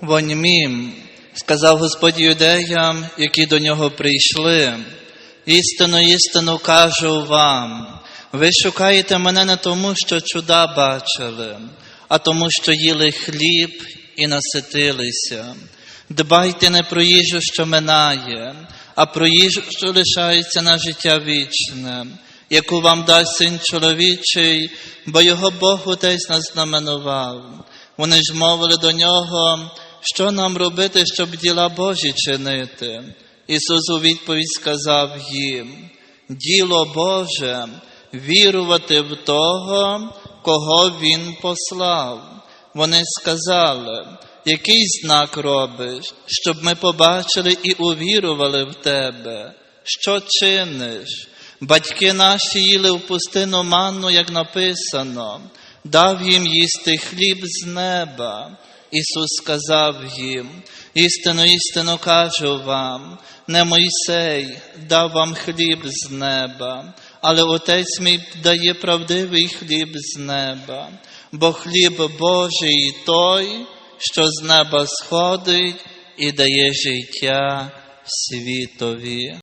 Воньмім, сказав Господь юдеям, які до нього прийшли. Істину, істину кажу вам. Ви шукаєте мене не тому, що чуда бачили, а тому, що їли хліб і наситилися. Дбайте не про їжу, що минає, а про їжу, що лишається на життя вічне, яку вам дасть син чоловічий, бо його Бог Отець нас знаменував. Вони ж мовили до нього, що нам робити, щоб діла Божі чинити. Ісус у відповідь сказав їм: Діло Боже, вірувати в того, кого Він послав. Вони сказали, який знак робиш, щоб ми побачили і увірували в тебе, що чиниш? Батьки наші їли в пустину манну, як написано, дав їм їсти хліб з неба. Ісус сказав їм, істину, істину кажу вам, не Мойсей дав вам хліб з неба, але Отець мій дає правдивий хліб з неба, бо хліб Божий той, що з неба сходить і дає життя світові.